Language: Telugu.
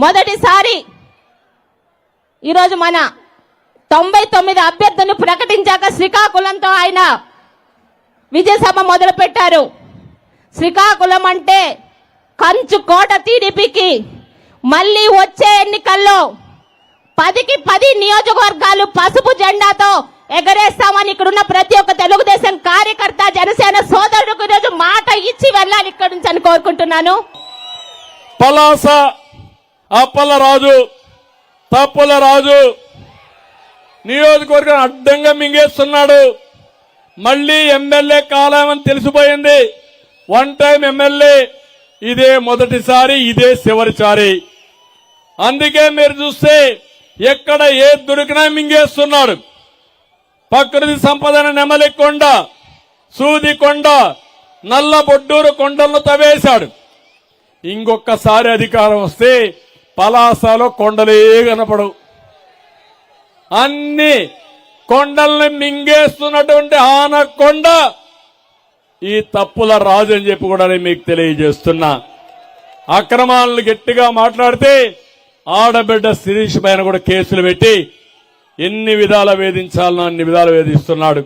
మొదటిసారి ఈరోజు మన తొంభై తొమ్మిది అభ్యర్థులను ప్రకటించాక శ్రీకాకుళంతో ఆయన విజయసభ మొదలు పెట్టారు శ్రీకాకుళం అంటే కంచు కోట టీడీపీకి మళ్ళీ వచ్చే ఎన్నికల్లో పదికి పది నియోజకవర్గాలు పసుపు జెండాతో ఎగరేస్తామని ఇక్కడున్న ప్రతి ఒక్క తెలుగుదేశం కార్యకర్త జనసేన సోదరుడికి ఈరోజు మాట ఇచ్చి వెళ్ళాలి ఇక్కడి నుంచి అని కోరుకుంటున్నాను. పలాస అప్పల రాజు తప్పుల రాజు. నియోజకవర్గం అడ్డంగా మింగేస్తున్నాడు. మళ్ళీ ఎమ్మెల్యే కాలేమని తెలిసిపోయింది. వన్ టైం ఎమ్మెల్యే ఇదే మొదటిసారి ఇదే చివరిసారి. అందుకే మీరు చూస్తే ఎక్కడ ఏ దొరికినా మింగేస్తున్నాడు. ప్రకృతి సంపదన నెమలి కొండ సూది కొండ నల్ల బొడ్డూరు కొండలను తవ్వేశాడు. ఇంకొకసారి అధికారం వస్తే పలాసలో కొండలే కనపడవు. అన్ని కొండల్ని మింగేస్తున్నటువంటి ఆనకొండ ఈ తప్పుల రాజు అని చెప్పి కూడా నేను మీకు తెలియజేస్తున్నా. అక్రమాలను గట్టిగా మాట్లాడితే ఆడబిడ్డ శిరీష్ పైన కూడా కేసులు పెట్టి ఎన్ని విధాల వేధించాలనో అన్ని విధాలు వేధిస్తున్నాడు.